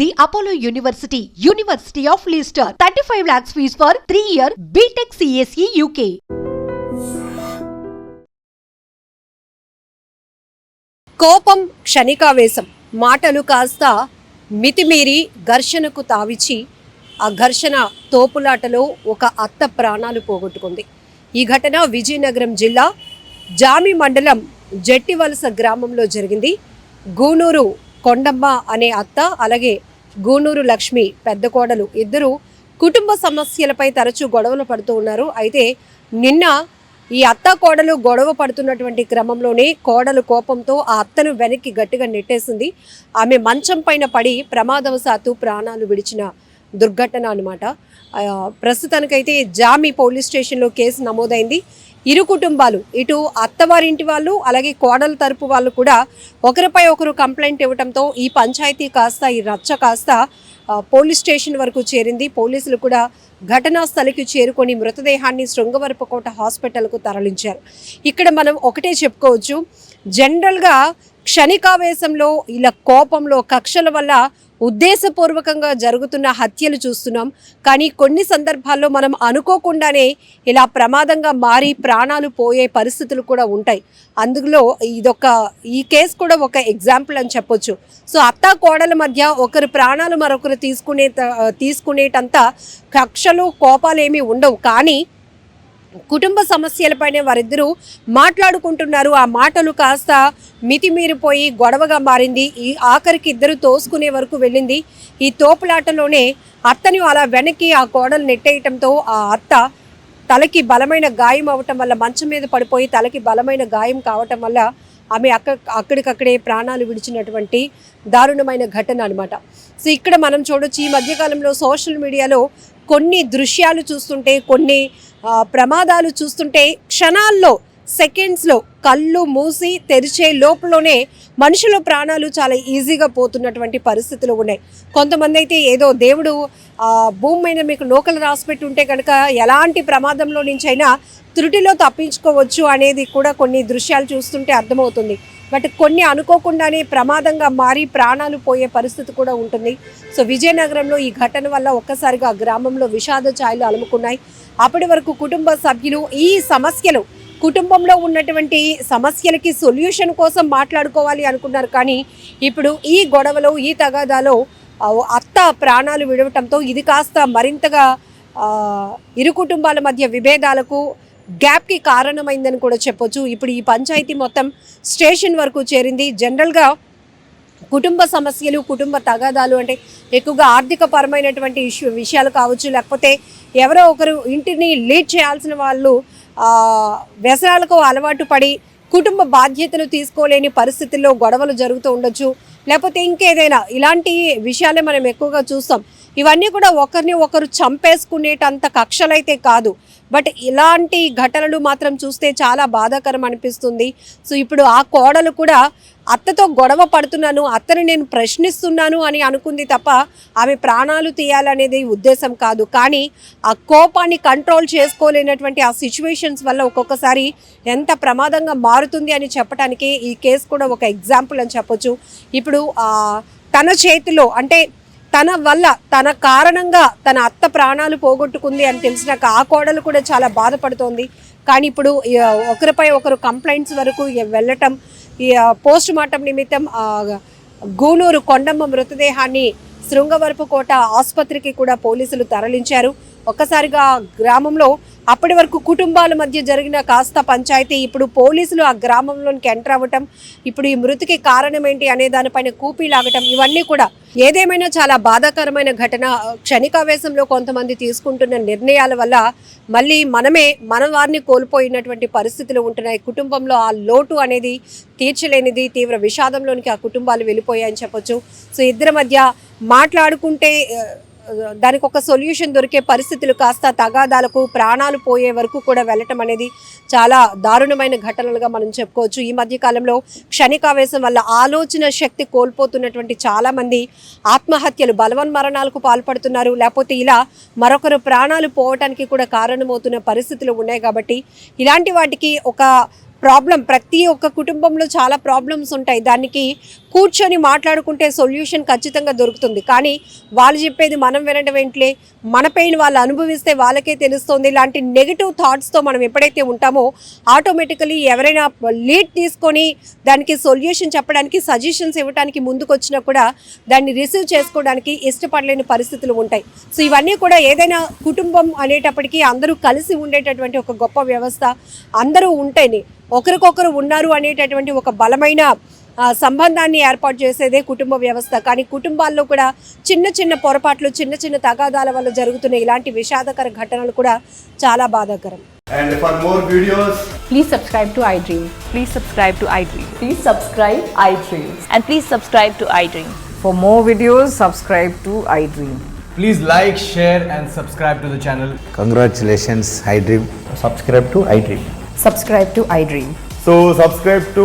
The Apollo university university of Leicester thirty five lakhs fees for three year BTech CSE UK కోపం క్షణికావేశం మాటలు కాస్త మితిమీరి ఘర్షణకు తావిచి ఆ ఘర్షణ తోపులాటలో ఒక అత్త ప్రాణాలు పోగొట్టుకుంది. ఈ ఘటన విజయనగరం జిల్లా జామి మండలం జట్టివలస గ్రామంలో జరిగింది. గూనూరు కొండమ్మ అనే అత్త అలాగే గూనూరు లక్ష్మి పెద్ద కోడలు ఇద్దరు కుటుంబ సమస్యలపై తరచూ గొడవలు పడుతూ ఉన్నారు. అయితే నిన్న ఈ అత్త కోడలు గొడవ పడుతున్నటువంటి క్రమంలోనే కోడలు కోపంతో ఆ అత్తను వెనక్కి గట్టిగా నెట్టేసింది. ఆమె మంచం పైన పడి ప్రమాదవశాత్తు ప్రాణాలు విడిచిన దుర్ఘటన అనమాట ప్రస్తుతానికైతే జామి పోలీస్ స్టేషన్లో కేసు నమోదైంది. ఇరు కుటుంబాలు ఇటు అత్తవారింటి వాళ్ళు అలాగే కోడల తరపు వాళ్ళు కూడా ఒకరిపై ఒకరు కంప్లైంట్ ఇవ్వడంతో ఈ పంచాయతీ కాస్త ఈ రచ్చ కాస్త పోలీస్ స్టేషన్ వరకు చేరింది. పోలీసులు కూడా ఘటనా స్థలికి చేరుకొని మృతదేహాన్ని శృంగవరపుకోట హాస్పిటల్కు తరలించారు. ఇక్కడ మనం ఒకటే చెప్పుకోవచ్చు. జనరల్గా క్షణికావేశంలో ఇలా కోపంలో కక్షల వల్ల ఉద్దేశపూర్వకంగా జరుగుతున్న హత్యలు చూస్తున్నాం. కానీ కొన్ని సందర్భాల్లో మనం అనుకోకుండానే ఇలా ప్రమాదంగా మారి ప్రాణాలు పోయే పరిస్థితులు కూడా ఉంటాయి. అందులో ఇదొక ఈ కేసు కూడా ఒక ఎగ్జాంపుల్ అని చెప్పొచ్చు. సో అత్త కోడల మధ్య ఒకరు ప్రాణాలు మరొకరు తీసుకునే తీసుకునేటంత కక్షలు కోపాలు ఏమీ ఉండవు. కానీ కుటుంబ సమస్యలపైనే వారిద్దరూ మాట్లాడుకుంటున్నారు. ఆ మాటలు కాస్త మితిమీరిపోయి గొడవగా మారింది. ఈ ఆఖరికి ఇద్దరు తోసుకునే వరకు వెళ్ళింది. ఈ తోపులాటలోనే అత్తని అలా వెనక్కి ఆ కోడలు నెట్టేయటంతో ఆ అత్త తలకి బలమైన గాయం అవటం వల్ల మంచం మీద పడిపోయి తలకి బలమైన గాయం కావటం వల్ల ఆమె అక్క అక్కడికక్కడే ప్రాణాలు విడిచినటువంటి దారుణమైన ఘటన అనమాట సో ఇక్కడ మనం చూడొచ్చు ఈ మధ్యకాలంలో సోషల్ మీడియాలో కొన్ని దృశ్యాలు చూస్తుంటే కొన్ని ప్రమాదాలు చూస్తుంటే క్షణాల్లో సెకండ్స్లో కళ్ళు మూసి తెరిచే లోపలనే మనుషుల ప్రాణాలు చాలా ఈజీగా పోతున్నటువంటి పరిస్థితులు ఉన్నాయి. కొంతమంది అయితే ఏదో దేవుడు భూమి మీద మీకు నూకలు రాసిపెట్టి ఉంటే కనుక ఎలాంటి ప్రమాదంలో నుంచైనా త్రుటిలో తప్పించుకోవచ్చు అనేది కూడా కొన్ని దృశ్యాలు చూస్తుంటే అర్థమవుతుంది. బట్ కొన్ని అనుకోకుండానే ప్రమాదంగా మారి ప్రాణాలు పోయే పరిస్థితి కూడా ఉంటుంది. సో విజయనగరంలో ఈ ఘటన వల్ల ఒక్కసారిగా గ్రామంలో విషాద ఛాయలు అలుముకున్నాయి. అప్పటి వరకు కుటుంబ సభ్యులు ఈ సమస్యలు కుటుంబంలో ఉన్నటువంటి సమస్యలకి సొల్యూషన్ కోసం మాట్లాడుకోవాలి అనుకున్నారు. కానీ ఇప్పుడు ఈ గొడవలో ఈ తగాదాలో అత్త ప్రాణాలు విడవటంతో ఇది కాస్త మరింతగా ఇరు కుటుంబాల మధ్య విభేదాలకు గ్యాప్కి కారణమైందని కూడా చెప్పొచ్చు. ఇప్పుడు ఈ పంచాయతీ మొత్తం స్టేషన్ వరకు చేరింది. జనరల్గా కుటుంబ సమస్యలు కుటుంబ తగాదాలు అంటే ఎక్కువగా ఆర్థిక పరమైనటువంటి ఇష్యూ విషయాలు కావచ్చు. లేకపోతే ఎవరో ఒకరు ఇంటిని లీడ్ చేయాల్సిన వాళ్ళు వ్యసనాలకు అలవాటు పడి కుటుంబ బాధ్యతలు తీసుకోలేని పరిస్థితుల్లో గొడవలు జరుగుతూ ఉండొచ్చు. లేకపోతే ఇంకేదైనా ఇలాంటి విషయాలే మనం ఎక్కువగా చూస్తాం. ఇవన్నీ కూడా ఒకరిని ఒకరు చంపేసుకునేటంత కక్షలైతే కాదు. బట్ ఇలాంటి ఘటనలు మాత్రం చూస్తే చాలా బాధాకరం అనిపిస్తుంది. సో ఇప్పుడు ఆ కోడలు కూడా అత్తతో గొడవ పడుతున్నాను అత్తని నేను ప్రశ్నిస్తున్నాను అని అనుకుంది తప్ప ఆమె ప్రాణాలు తీయాలనేది ఉద్దేశం కాదు. కానీ ఆ కోపాన్ని కంట్రోల్ చేసుకోలేనటువంటి ఆ సిచ్యువేషన్స్ వల్ల ఒక్కొక్కసారి ఎంత ప్రమాదంగా మారుతుంది అని చెప్పడానికి ఈ కేసు కూడా ఒక ఎగ్జాంపుల్ అని చెప్పొచ్చు. ఇప్పుడు తన చేతిలో అంటే తన వల్ల తన కారణంగా తన అత్త ప్రాణాలు పోగొట్టుకుంది అని తెలిసినాక ఆ కోడలు కూడా చాలా బాధపడుతోంది. కానీ ఇప్పుడు ఒకరిపై ఒకరు కంప్లైంట్స్ వరకు వెళ్ళటం ఈ పోస్ట్ మార్టం నిమిత్తం గూనూరు కొండమ్మ మృతదేహాన్ని శృంగవరపుకోట ఆసుపత్రికి కూడా పోలీసులు తరలించారు. ఒక్కసారిగా గ్రామంలో అప్పటి వరకు కుటుంబాల మధ్య జరిగిన కాస్త పంచాయతీ ఇప్పుడు పోలీసులు ఆ గ్రామంలోనికి ఎంటర్ అవ్వటం ఇప్పుడు ఈ మృతికి కారణం ఏంటి అనే దానిపైన కూపీ లాగటం ఇవన్నీ కూడా ఏదేమైనా చాలా బాధాకరమైన ఘటన. క్షణికావేశంలో కొంతమంది తీసుకుంటున్న నిర్ణయాల వల్ల మళ్ళీ మనమే మన వారిని కోల్పోయినటువంటి పరిస్థితులు ఉంటున్నాయి. కుటుంబంలో ఆ లోటు అనేది తీర్చలేనిది తీవ్ర విషాదంలోనికి ఆ కుటుంబాలు వెళ్ళిపోయాయని చెప్పొచ్చు. సో ఇద్దరి మధ్య మాట్లాడుకుంటే దానికి ఒక సొల్యూషన్ దొరికే పరిస్థితులు కాస్త తగాదాలకు ప్రాణాలు పోయే వరకు కూడా వెళ్ళటం అనేది చాలా దారుణమైన ఘటనలుగా మనం చెప్పుకోవచ్చు. ఈ మధ్య కాలంలో క్షణికావేశం వల్ల ఆలోచన శక్తి కోల్పోతున్నటువంటి చాలామంది ఆత్మహత్యలు బలవన్ మరణాలకు పాల్పడుతున్నారు. లేకపోతే ఇలా మరొకరు ప్రాణాలు పోవటానికి కూడా కారణమవుతున్న పరిస్థితులు ఉన్నాయి కాబట్టి ఇలాంటి వాటికి ఒక ప్రాబ్లం ప్రతి ఒక్క కుటుంబంలో చాలా ప్రాబ్లమ్స్ ఉంటాయి. దానికి కూర్చొని మాట్లాడుకుంటే సొల్యూషన్ ఖచ్చితంగా దొరుకుతుంది. కానీ వాళ్ళు చెప్పేది మనం వినడం ఏంట్లే? మన పెయిన్ వాళ్ళు అనుభవిస్తే వాళ్ళకే తెలుస్తుంది. ఇలాంటి నెగిటివ్ థాట్స్తో మనం ఎప్పుడైతే ఉంటామో ఆటోమేటికలీ ఎవరైనా లీడ్ తీసుకొని దానికి సొల్యూషన్ చెప్పడానికి సజెషన్స్ ఇవ్వడానికి ముందుకు వచ్చినా కూడా దాన్ని రిసీవ్ చేసుకోవడానికి ఇష్టపడలేని పరిస్థితులు ఉంటాయి. సో ఇవన్నీ కూడా ఏదైనా కుటుంబం అనేటప్పటికీ అందరూ కలిసి ఉండేటటువంటి ఒక గొప్ప వ్యవస్థ. అందరూ ఉంటేనే ఒకరికొకరు ఉన్నారు అనేటటువంటి ఒక బలమైన సంబంధాన్ని ఏర్పాటు చేసేదే కుటుంబ వ్యవస్థ కానీ కుటుంబాల్లో కూడా చిన్న చిన్న పొరపాట్లు చిన్న చిన్న తగాదాల వల్ల జరుగుతున్న ఇలాంటి విషాదకర ఘటనలు కూడా చాలా బాధాకరం And for more videos, Please subscribe to iDream. Please subscribe to iDream. Please subscribe iDream. And please subscribe to iDream. For more videos, subscribe to iDream. Please like, share, and subscribe to the channel. Congratulations, iDream. subscribe to iDream. Subscribe to iDream. So subscribe to